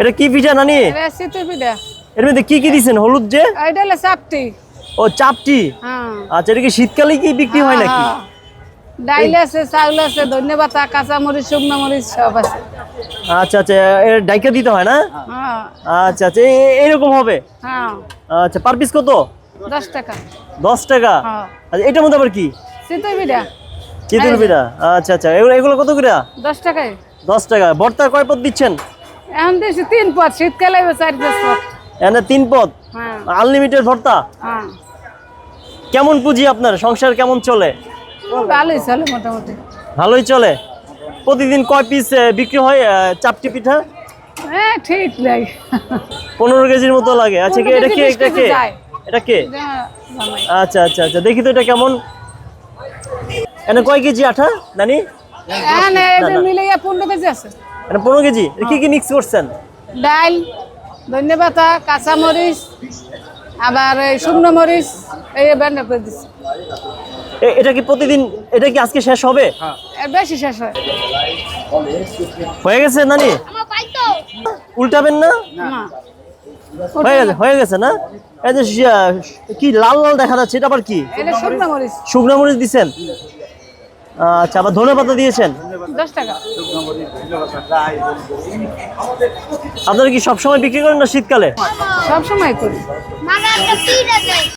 এটা কি পিঠা নানি? এটা সিতু পিঠা। এর মধ্যে কি কি দিছেন? হলুদ যে? এটা হলো চাপটি। ও চাপটি? হ্যাঁ। আচ্ছা এটা কি শীতকালে কি বিক্রি হয় নাকি? হ্যাঁ। ডাইল আছে চাউল আছে ধন্যবাদ কাঁচা মরিচ শুকনো মরিচ সব আছে। আচ্ছা আচ্ছা এর ডাইকা দিতে হয় না? হ্যাঁ। আচ্ছা আচ্ছা এরকম হবে? হ্যাঁ। আচ্ছা পার পিস কত? দশ টাকা। দশ টাকা? হ্যাঁ। আচ্ছা এটার মধ্যে আবার কি? সিতু পিঠা। চিতল পিঠা। আচ্ছা আচ্ছা এগুলো এগুলো কত করে? দশ টাকায়। দশ টাকা। ভর্তা কয় পদ দিচ্ছেন? এখন তিন পথ শীতকালে চার পাঁচ তিন পদ? হ্যাঁ। আনলিমিটেড ভর্তা? হ্যাঁ। কেমন পুঁজি আপনার? সংসার কেমন চলে? ভালোই চলে মোটামুটি। ভালোই চলে। প্রতিদিন কয় পিস বিক্রি হয় চাপটি পিঠা? হ্যাঁ ঠিক লাগে পনেরো কেজির মতো লাগে। আচ্ছা কি? এটা কে? এটা কে? এটা কে। আচ্ছা আচ্ছা আচ্ছা। দেখি তো এটা কেমন। এনে কয় কেজি আঠা নানি? এটা পনেরো কেজি আছে। এটা পনেরো কেজি? কি কি মিক্স করছেন? ডাল ধন্যবাদ কাঁচা মরিচ আবার এই শুকনো মরিচ এই ব্যান্ড করে দিচ্ছি এটা কি প্রতিদিন এটা কি আজকে শেষ হবে? বেশি শেষ হয়। হয়ে গেছে নানি? উল্টাবেন না? না। হয়ে গেছে হয়ে গেছে না? এই যে কি লাল লাল দেখা যাচ্ছে এটা আবার কি? শুকনো মরিচ। শুকনো মরিচ দিছেন? আচ্ছা আবার ধনে পাতা দিয়েছেন? আপনারা কি সবসময় বিক্রি করেন না শীতকালে? সবসময় করি।